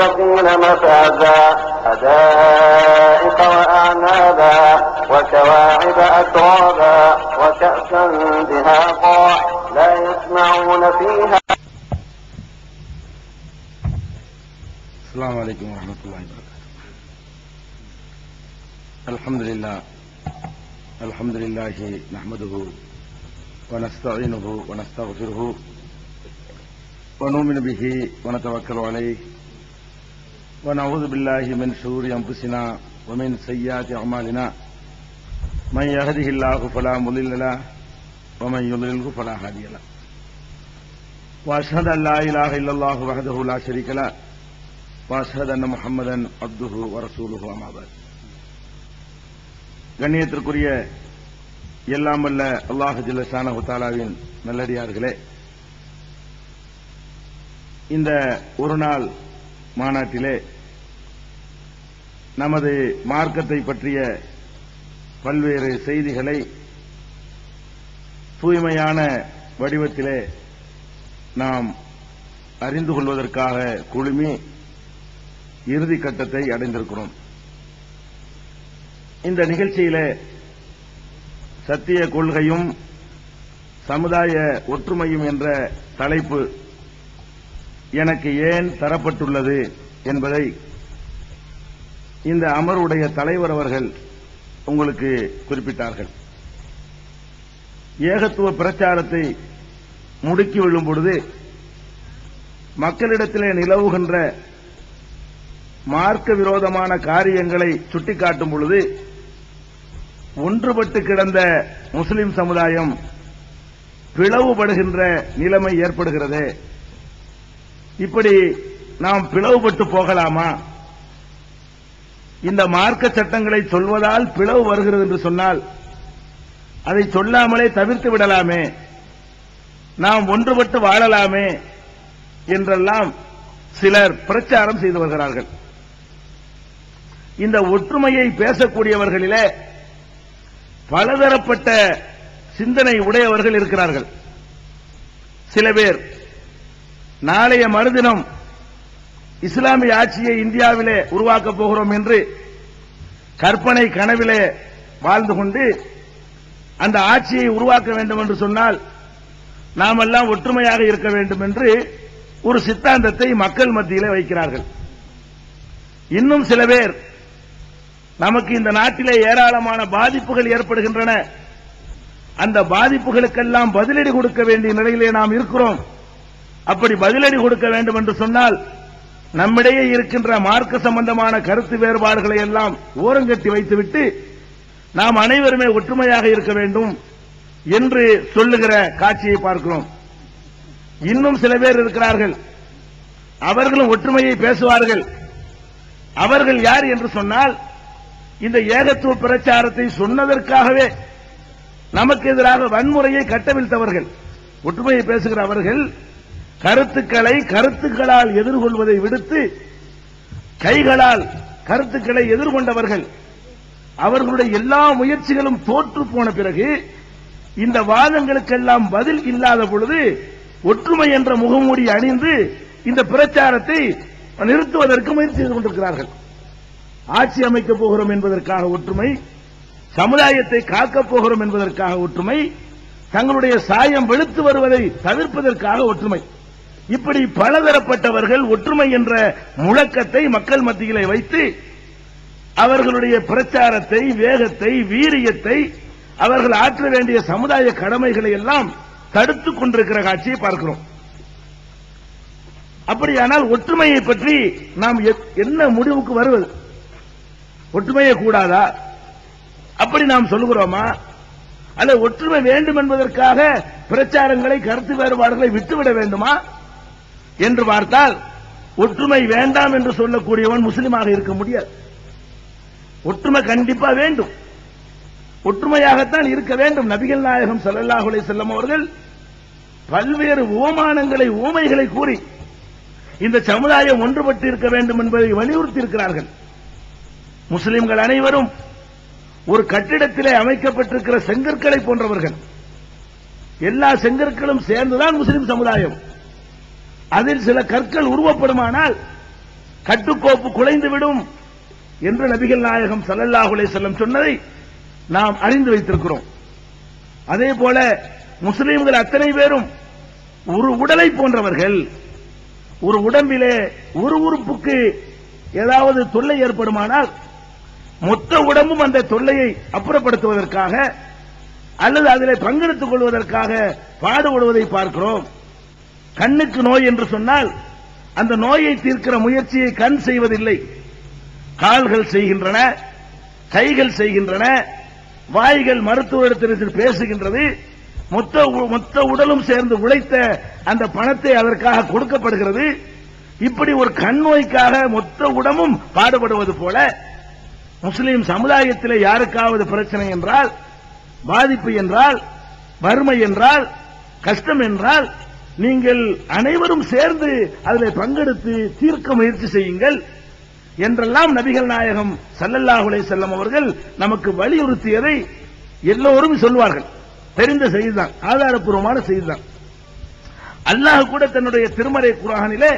للمتقين مفازا حدائق وأعنابا وكواعب أترابا وكأسا دهاقا لا يسمعون فيها. السلام عليكم ورحمة الله وبركاته. الحمد لله الحمد لله نحمده ونستعينه ونستغفره ونؤمن به ونتوكل عليه. ونعوذ بالله من شرور أنفسنا ومن سيئات أعمالنا. من يهده الله فلا مضل له ومن يضلله فلا هادي له. وأشهد أن لا إله إلا الله وحده لا شريك له وأشهد أن محمدا عبده ورسوله أما بعد. கண்ணியத்திற்குரிய எல்லாம் அல்ல அல்லாஹு ஜில்லசான ஹுத்தாலாவின் நல்லடியார்களே இந்த ஒரு நாள் மாநாட்டிலே நமது மார்க்கத்தை பற்றிய பல்வேறு செய்திகளை தூய்மையான வடிவத்திலே நாம் அறிந்து கொள்வதற்காக குழுமி இறுதி கட்டத்தை அடைந்திருக்கிறோம். இந்த நிகழ்ச்சியிலே சத்திய கொள்கையும் சமுதாய ஒற்றுமையும் என்ற தலைப்பு எனக்கு ஏன் தரப்பட்டுள்ளது என்பதை இந்த அமர்வுடைய தலைவர் அவர்கள் உங்களுக்கு குறிப்பிட்டார்கள். ஏகத்துவ பிரச்சாரத்தை முடுக்கி விழும் பொழுது மக்களிடத்திலே நிலவுகின்ற மார்க்க விரோதமான காரியங்களை சுட்டிக்காட்டும் பொழுது ஒன்றுபட்டு கிடந்த முஸ்லிம் சமுதாயம் பிளவுபடுகின்ற நிலைமை ஏற்படுகிறது இப்படி நாம் பிளவுபட்டு போகலாமா? இந்த மார்க்க சட்டங்களை சொல்வதால் பிளவு வருகிறது என்று சொன்னால் அதை சொல்லாமலே தவிர்த்து விடலாமே? நாம் ஒன்றுபட்டு வாழலாமே? என்றெல்லாம் சிலர் பிரச்சாரம் செய்து வருகிறார்கள். இந்த ஒற்றுமையை பேசக்கூடியவர்களிலே பலதரப்பட்ட சிந்தனை உடையவர்கள் இருக்கிறார்கள். சில பேர் நாளைய மறுதினம் இஸ்லாமிய ஆட்சியை இந்தியாவிலே உருவாக்கப் போகிறோம் என்று கற்பனை கனவிலே வாழ்ந்து கொண்டு அந்த ஆட்சியை உருவாக்க வேண்டும் என்று சொன்னால் நாமெல்லாம் ஒற்றுமையாக இருக்க வேண்டும் என்று ஒரு சித்தாந்தத்தை மக்கள் மத்தியிலே வைக்கிறார்கள். இன்னும் சில பேர் நமக்கு இந்த நாட்டிலே ஏராளமான பாதிப்புகள் ஏற்படுகின்றன. அந்த பாதிப்புகளுக்கெல்லாம் பதிலடி கொடுக்க வேண்டிய நிலையிலே நாம் இருக்கிறோம். அப்படி பதிலடி கொடுக்க வேண்டும் என்று சொன்னால் நம்மிடையே இருக்கின்ற மார்க்க சம்பந்தமான கருத்து வேறுபாடுகளை எல்லாம் ஓரங்கட்டி வைத்துவிட்டு நாம் அனைவருமே ஒற்றுமையாக இருக்க வேண்டும் என்று சொல்லுகிற காட்சியை பார்க்கிறோம். இன்னும் சில பேர் இருக்கிறார்கள். அவர்களும் ஒற்றுமையை பேசுவார்கள். அவர்கள் யார் என்று சொன்னால் இந்த ஏகத்துவ பிரச்சாரத்தை சொன்னதற்காகவே நமக்கு எதிராக வன்முறையை கட்டவிழ்த்தவர்கள். ஒற்றுமையை பேசுகிற அவர்கள் கருத்துக்களை கருத்துக்களால் எதிர்கொள்வதை விடுத்து கைகளால் கருத்துக்களை எதிர்கொண்டவர்கள் அவர்களுடைய எல்லா முயற்சிகளும் தோற்று போன பிறகு இந்த வாதங்களுக்கெல்லாம் பதில் இல்லாத பொழுது ஒற்றுமை என்ற முகமூடி அணிந்து இந்த பிரச்சாரத்தை நிறுத்துவதற்கு முயற்சி செய்து கொண்டிருக்கிறார்கள். ஆட்சி அமைக்கப் போகிறோம் என்பதற்காக ஒற்றுமை சமுதாயத்தை காக்கப் போகிறோம் என்பதற்காக ஒற்றுமை தங்களுடைய சாயம் வெளுத்து வருவதை தவிர்ப்பதற்காக ஒற்றுமை. இப்படி பலதரப்பட்டவர்கள் ஒற்றுமை என்ற முழக்கத்தை மக்கள் மத்தியிலே வைத்து அவர்களுடைய பிரச்சாரத்தை வேகத்தை வீரியத்தை அவர்கள் ஆற்ற வேண்டிய சமுதாய கடமைகளை எல்லாம் தடுத்துக் கொண்டிருக்கிற காட்சியை பார்க்கிறோம். அப்படியானால் ஒற்றுமையை பற்றி நாம் என்ன முடிவுக்கு வருவது? ஒற்றுமையே கூடாதா? அப்படி நாம் சொல்லுகிறோமா? அல்ல ஒற்றுமை வேண்டும் என்பதற்காக பிரச்சாரங்களை கருத்து வேறுபாடுகளை விட்டுவிட வேண்டுமா? என்று பார்த்தால் ஒற்றுமை வேண்டாம் என்று சொல்லக்கூடியவன் முஸ்லீமாக இருக்க முடியாது. ஒற்றுமை கண்டிப்பா வேண்டும். ஒற்றுமையாகத்தான் இருக்க வேண்டும். நபிகள் நாயகம் சல்லாஹுலே செல்லம் அவர்கள் பல்வேறு ஓமானங்களை ஓமைகளை கூறி இந்த சமுதாயம் ஒன்றுபட்டு இருக்க வேண்டும் என்பதை வலியுறுத்தி இருக்கிறார்கள் முஸ்லிம்கள் அனைவரும் ஒரு கட்டிடத்திலே அமைக்கப்பட்டிருக்கிற செங்கற்களை போன்றவர்கள். எல்லா செங்கற்களும் சேர்ந்துதான் முஸ்லிம் சமுதாயம். அதில் சில கற்கள் உருவப்படுமானால் கட்டுக்கோப்பு குலைந்துவிடும் என்று நபிகள் நாயகம் சல்லல்லாஹுலே செல்லம் சொன்னதை நாம் அறிந்து வைத்திருக்கிறோம். அதே போல முஸ்லீம்கள் அத்தனை பேரும் ஒரு உடலை போன்றவர்கள். ஒரு உடம்பிலே ஒரு உறுப்புக்கு ஏதாவது தொல்லை ஏற்படுமானால் மொத்த உடம்பும் அந்த தொல்லையை அப்புறப்படுத்துவதற்காக அல்லது அதில் பங்கெடுத்துக் கொள்வதற்காக பாடுபடுவதை பார்க்கிறோம். கண்ணுக்கு நோய் என்று சொன்னால் அந்த நோயை தீர்க்கிற முயற்சியை கண் செய்வதில்லை. கால்கள் செய்கின்றன கைகள் செய்கின்றன வாய்கள் மருத்துவரிடத்தில் பேசுகின்றது மொத்த உ- மொத்த உடலும் சேர்ந்து உழைத்த அந்த பணத்தை அதற்காக கொடுக்கப்படுகிறது. இப்படி ஒரு கண் நோய்க்காக மொத்த உடமும் பாடுபடுவது போல முஸ்லிம் சமுதாயத்தில் யாருக்காவது பிரச்சனை என்றால் பாதிப்பு என்றால் வறுமை என்றால் கஷ்டம் என்றால் நீங்கள் அனைவரும் சேர்ந்து அதில் பங்கெடுத்து தீர்க்க முயற்சி செய்யுங்கள். என்றெல்லாம் நபிகள் நாயகம் சல்லல்லாஹுலே செல்லம் அவர்கள் நமக்கு வலியுறுத்தியதை எல்லோரும் சொல்வார்கள். தெரிந்த செய்திதான் ஆதாரப்பூர்வமான செய்திதான். அல்லாஹ் கூட தன்னுடைய திருமறை குரானிலே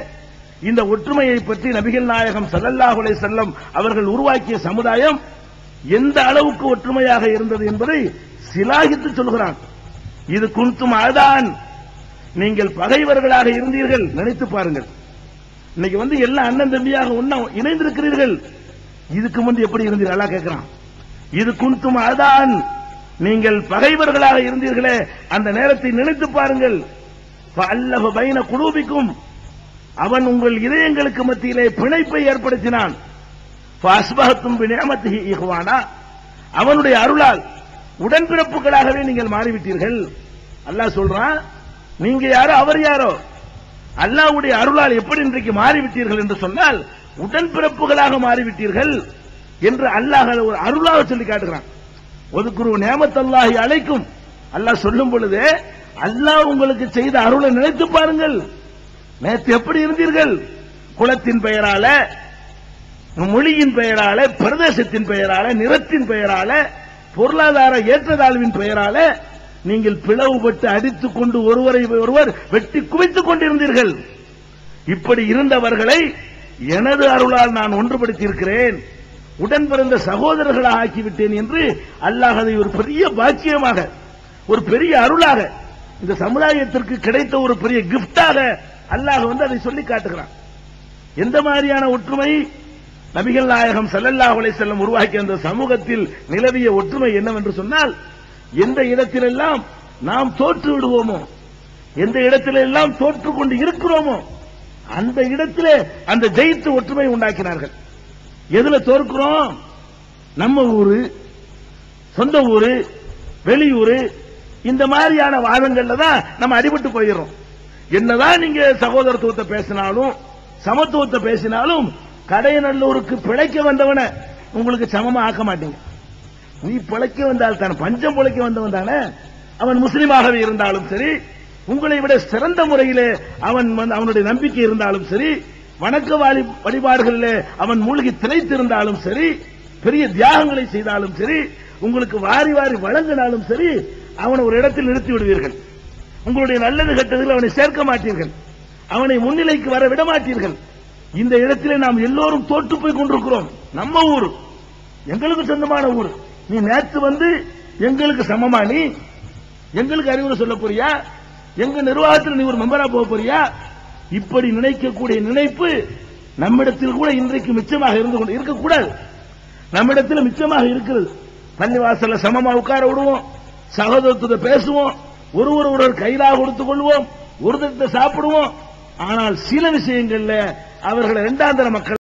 இந்த ஒற்றுமையை பற்றி நபிகள் நாயகம் சல்லல்லாஹுலே செல்லம் அவர்கள் உருவாக்கிய சமுதாயம் எந்த அளவுக்கு ஒற்றுமையாக இருந்தது என்பதை சிலாகித்து சொல்கிறான். இது குன்தும் அதான் நீங்கள் பகைவர்களாக இருந்தீர்கள். நினைத்து பாருங்கள். இன்னைக்கு வந்து எல்லா அண்ணன் தம்பியாக ஒண்ணா இணைந்திருக்கிறீர்கள். இதுக்கு முன்பு எப்படி இருந்தீர்கள்? அல்லாஹ் கேட்கிறான். இது குன்தும் அதான். நீங்கள் பகைவர்களாக இருந்தீர்களே. அந்த நேரத்தை நினைத்து பாருங்கள். அல்லஹ பைன குடூபிக்கும் அவன் உங்கள் இதயங்களுக்கு மத்தியிலே பிணைப்பை ஏற்படுத்தினான். அவனுடைய அருளால் உடன்பிறப்புகளாகவே நீங்கள் மாறிவிட்டீர்கள். அல்லாஹ் சொல்றான் நீங்க யாரோ அவர் யாரோ? அல்லாஹ்வுடைய அருளால் எப்படி இன்றைக்கு மாறிவிட்டீர்கள் என்று சொன்னால் உடன்பிறப்புகளாக மாறிவிட்டீர்கள் என்று அல்லாஹ் ஒரு அருளாக சொல்லி காட்டுகிறான். ஒதுக்குரு நேமத்தல்லாஹி அழைக்கும் அல்லாஹ் சொல்லும் பொழுது அல்லாஹ் உங்களுக்கு செய்த அருளை நினைத்து பாருங்கள். நேற்று எப்படி இருந்தீர்கள்? குலத்தின் பெயரால மொழியின் பெயரால பிரதேசத்தின் பெயரால நிறத்தின் பெயரால பொருளாதார ஏற்றத்தாழ்வின் பெயரால நீங்கள் பிளவுபட்டு அடித்துக் கொண்டு ஒருவரை ஒருவர் வெட்டி குவித்துக் கொண்டிருந்தீர்கள். இப்படி இருந்தவர்களை எனது அருளால் நான் ஒன்றுபடுத்தி இருக்கிறேன் உடன் பிறந்த சகோதரர்களாக ஆக்கிவிட்டேன் என்று அல்லாஹ் அதை ஒரு பெரிய பாக்கியமாக ஒரு பெரிய அருளாக இந்த சமுதாயத்திற்கு கிடைத்த ஒரு பெரிய கிப்டாக அல்லாஹ் வந்து அதை சொல்லி காட்டுகிறான். எந்த மாதிரியான ஒற்றுமை? நபிகள் நாயகம் ஸல்லல்லாஹு அலைஹி உருவாக்கிய அந்த சமூகத்தில் நிலவிய ஒற்றுமை என்னவென்று சொன்னால் எந்த இடத்திலெல்லாம் நாம் தோற்று விடுவோமோ எந்த இடத்திலெல்லாம் தோற்று கொண்டு இருக்கிறோமோ அந்த இடத்திலே அந்த ஜெயித்து ஒற்றுமை உண்டாக்கினார்கள். எதுல தோற்கிறோம்? நம்ம ஊரு சொந்த ஊரு வெளியூரு இந்த மாதிரியான வாதங்கள்ல தான் நம்ம அடிபட்டு போயிடுறோம். என்னதான் நீங்க சகோதரத்துவத்தை பேசினாலும் சமத்துவத்தை பேசினாலும் கடையநல்லூருக்கு பிழைக்க வந்தவனை உங்களுக்கு சமமா ஆக்க மாட்டீங்க. நீ பிழைக்க வந்தால் தானே பஞ்சம் பிழைக்க வந்தவன் தானே? அவன் முஸ்லீமாகவே இருந்தாலும் சரி உங்களை விட சிறந்த முறையிலே அவன் வந்து அவனுடைய நம்பிக்கை இருந்தாலும் சரி வணக்க வாலி வழிபாடுகளிலே அவன் மூழ்கி திளைத்திருந்தாலும் சரி பெரிய தியாகங்களை செய்தாலும் சரி உங்களுக்கு வாரி வாரி வழங்கினாலும் சரி அவனை ஒரு இடத்தில் நிறுத்தி விடுவீர்கள் உங்களுடைய நல்லது கெட்டதில் அவனை சேர்க்க மாட்டீர்கள். அவனை முன்னிலைக்கு வர விட மாட்டீர்கள். இந்த இடத்திலே நாம் எல்லோரும் தோற்று போய் கொண்டிருக்கிறோம். நம்ம ஊர் எங்களுக்கு சொந்தமான ஊர். நீ நேற்று வந்து எங்களுக்கு சமமா நீ? எங்களுக்கு அறிவுரை சொல்ல போறியா? எங்க நிர்வாகத்தில் நீ ஒரு மெம்பரா போக போறியா? இப்படி நினைக்கக்கூடிய நினைப்பு நம்மிடத்தில் கூட இன்றைக்கு மிச்சமாக இருந்து கொண்டு இருக்கக்கூடாது. நம்மிடத்தில் மிச்சமாக இருக்கிறது. பள்ளிவாசல்ல சமமா உட்கார விடுவோம். சகோதரத்துவத்தை பேசுவோம். ஒருவர் ஒருவர் கைதாக கொடுத்துக் கொள்வோம். ஒரு சாப்பிடுவோம். ஆனால் சில விஷயங்கள்ல அவர்களை இரண்டாந்தர மக்கள்